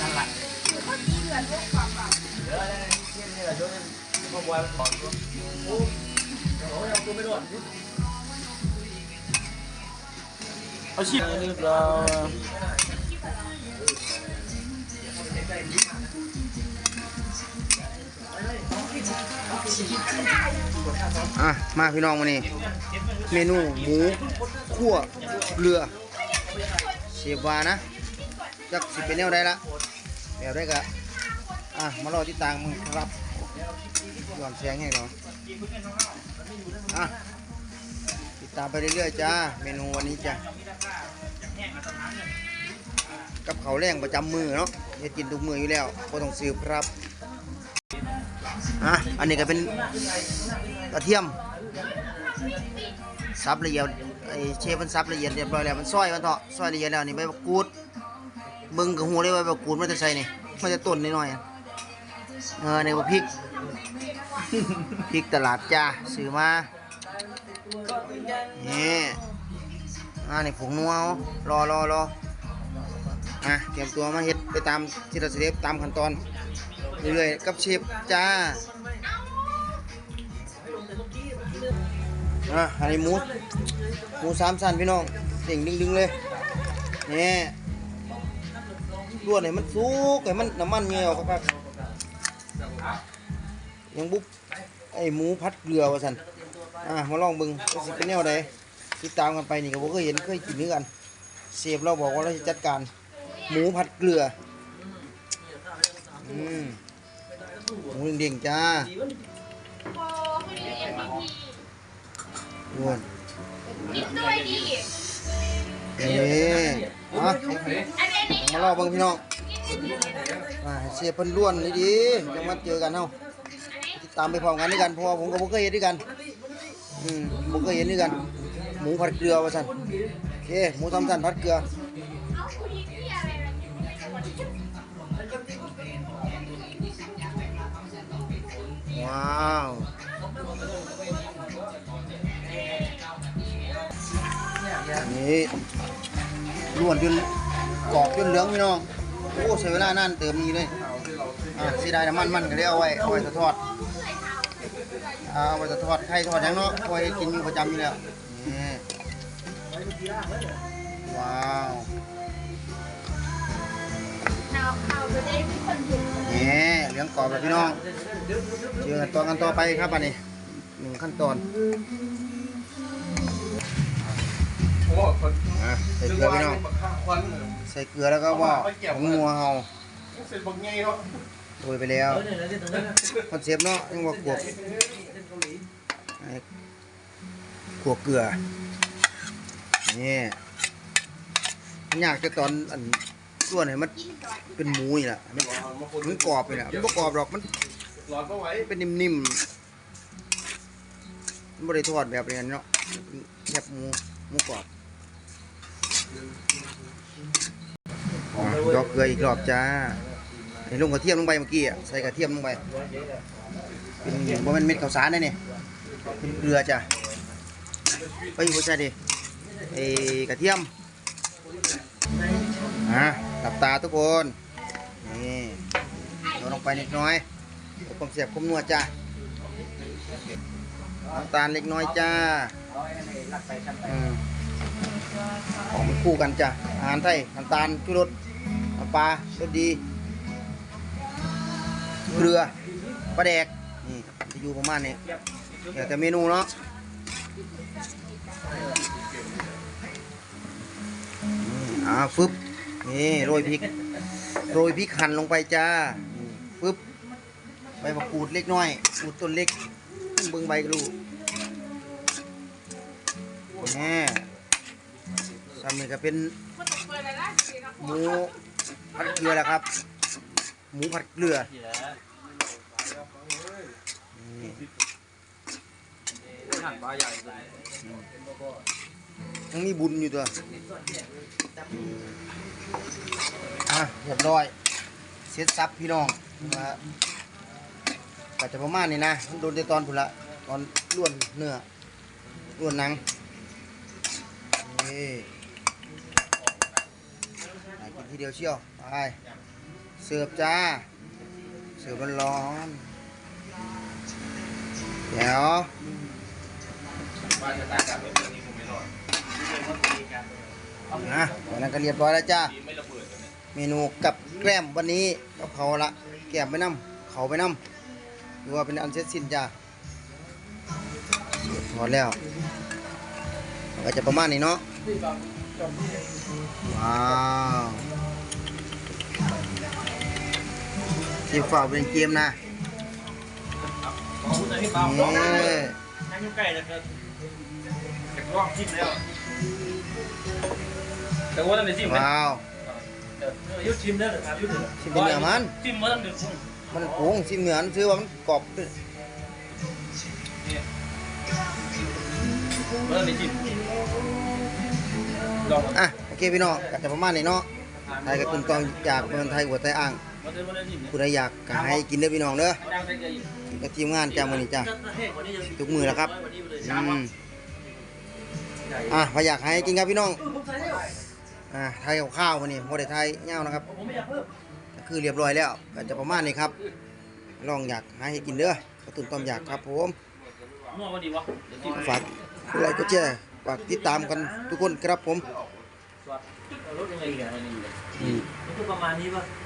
นั่นแหละเดี๋ยวนี่แหละช่วงนี้พ่อบอยมันถอนตัวโอ้เดี๋ยวเอาตัวไม่รอดเอาชีพนี่เราอะมาพี่น้องมานี่เมนูหมูคั่วเกลือเชฟวานะ จักสิเป็นแนวใดละแนวได้กะอะมารอที่ต่างมึงครับยอนแสงให้ก่อนอะติดตามไปเรื่อยๆจ้า เมนูวันนี้จ้ะกับเขาแรงประจำมือเนาะเฮ็ดกินทุกมืออยู่แล้วก็ต้องซื้อครับอะอันนี้ก็เป็นกระเทียมซับละเอียดไอ้เชฟมันซับละเอียดเรียบร้อยแล้วมันซอยมันเถอะซอยละเอียดแล้วนี่ใบมะกรูด เบิ่งกับหัวเลยว่าใบมะกรูดมันจะใส่นี่มันจะต้นนิดหน่อยเออนี่ว่าพริกพริกตลาดจ้าซื้อมานี่อ่านี่ผงนัวเอารอรอรออะเตรียมตัวมาเฮ็ดไปตามที่เราสเต็ปตามขั้นตอนเรื่อยๆกับเชฟจ้าอะอันนี้หมูหมูสามสั้นพี่น้องเด่งดึงๆเลยนี่ ลวดให้มันสุกให้มันน้ำมันเงยออกครับยังบุ๊บไอหมูพัดเกลือว่าสันอะมาลองเบิ่งว่าสิเป็นแนวใดติดตามกันไปนี่ก็บ่เคยเห็นเคยกินด้วยกันเสียบเราบอกว่าเราจะจัดการ หมูผัดเกลืออืมหมูเด้งๆจ้าอ้วนกินด้วยดินี่อะ มาลอเบิ่งพี่น้องอ่าเสียเพิ่นล้วนนี่ดีจังมาเจอกันเฮาติดตามไปพร้อมกันด้วยกันเพราะว่าผมก็บ่เคยเห็นด้วยกันอืมบ่เคยเห็นด้วยกัน หมูผัดเกลือว่าซั่นโอเคหมูทำซั่นผัดเกลือว้าวนี่ล้วนจน กรอบจนเหลืองพี่น้องโอ้ใช้เวลานานเติมนี้เลยอ่าสิได้น้ำมันมันก็ได้เอาไว้เอาไว้ทอดเอาไว้ทอดไข่ทอดยังเนาะเอาไว้กินอยู่ประจำอยู่แล้วนี่ว้าวข่าวข่าวจะได้มีคนเห็นนี่เหลืองกรอบแล้วพี่น้องเจอกันตอนกันต่อไปครับอันนี้หนึ่งขั้นตอน อ้คนอะใส่เกลือพี่น้องควันใส่เกลือแล้วก็ว่าผงนัวเฮาเสร็จบักไงเนาะโรยไปแล้วคอนเซปต์เนาะยังว่ากวกไอ้กวกเกลือนี่มันยากจะตอนอันส่วนให้มันเป็นหมูนี่แหละมันมันกรอบนี่แหละมันบ่กรอบหรอกมันหลอดก็ไว้เป็นนิ่มๆมันบ่ได้ทอดแบบนี้เนาะแคบหมูหมูกรอบอะ ดอกเกลืออีกรอบจ้าเห็นลงกระเทียมลงไปเมื่อกี้อะใส่กระเทียมลงไปเป็นบ่แมันเม็ดข้าวสารได้นี่เป็นเกลือจ้ะไปหัวใจดิไอ้กระเทียมอะหลับตาทุกคนนี่เอาลงไปนิดน้อยควมเสียบควมนัวจ้ะน้ำตาลเล็กน้อยจ้าอืม ของมันคู่กันจ้ะ อาหารไทยน้ำตาลชูรสน้ำปลารสดีเกลือปลาแดก นี่จะอยู่ประมาณนี้เดี๋ยวแต่เมนูเนาะอ่าฟึบนี่โรยพริก โรยพริกหั่นลงไปจ้าฟึบใบมะกรูดเล็กน้อยกรูดต้นเล็กเบิ่งใบกรูแนี่ สามีก็เป็นหมูผัดเกลือแหละครับ หมูผัดเกลือนี่หั่นปลาใหญ่ยังมีบุญอยู่ตัวอะเรียบร้อย เสร็จสับพี่น้องมาก็จะประมาณนี้นะ โดนในตอนผุละตอนล้วนเนื้อล้วนหนังนี่ ทีเดียวเชียวอะไปเสิร์ฟจ้า เสิร์ฟร้อนๆเดี๋ยวว่าจะตายกับแบบนี้ผมไม่รอดนะวันนั้นก็เรียบร้อยแล้วจ้าดีไม่ระเบิดกันเนี่ยเมนูกับแกล้มวันนี้กับเขาละแกล้มไปน้ำเขาไปน้ำหรือว่าเป็นอันเสร็จสิ้นจ้าเรียบร้อยแล้วมันก็จะประมาณนี้เนาะว้าวีฝ่าเป็นเกมนะอบคุณนะพี่เปานี่นั่งอยู่ใกล้แล้วก็จะลองชิมแล้วแต่ว่าต้องไปชิมไหมว้าวยุดชิมได้หรือครับยุดชิมเป็นเนื้อมันชิมมาตั้งเดือนพุ่งมันโค้งสิเหมือนซื้อว่ามันกรอบเมื่อไหร่ชิมลองมาอะโอเคพี่น้องก็จะประมาณนี้เนาะไทยกับคุณตองอยากเป็นไทยหัวไทยอ่าง วันเดือนวันเดือนชิมผู้ใดอยากก็ให้กินเด้อพี่น้องเด้อดังใจใจกับทีมงานจ้ามื้อนี้จ้าทุกมือแล้วครับอืมอะพออยากให้กินครับพี่น้องอะไทยกับข้าววันนี้โมได้ไทยเงานะครับผมไม่อยากเพิ่มก็คือเรียบร้อยแล้วก็จะประมาณนี้ครับ ลองอยากให้กินเด้อกระตุ้นต้อมอยากครับผมมั่วพอดีวะเดี๋ยวชิมฝากกดไลค์กดแชร์ฝากติดตามกันทุกคนครับผมรถยังไงเนี่ยมันนี่อืมมันคือประมาณนี้ป่ะอ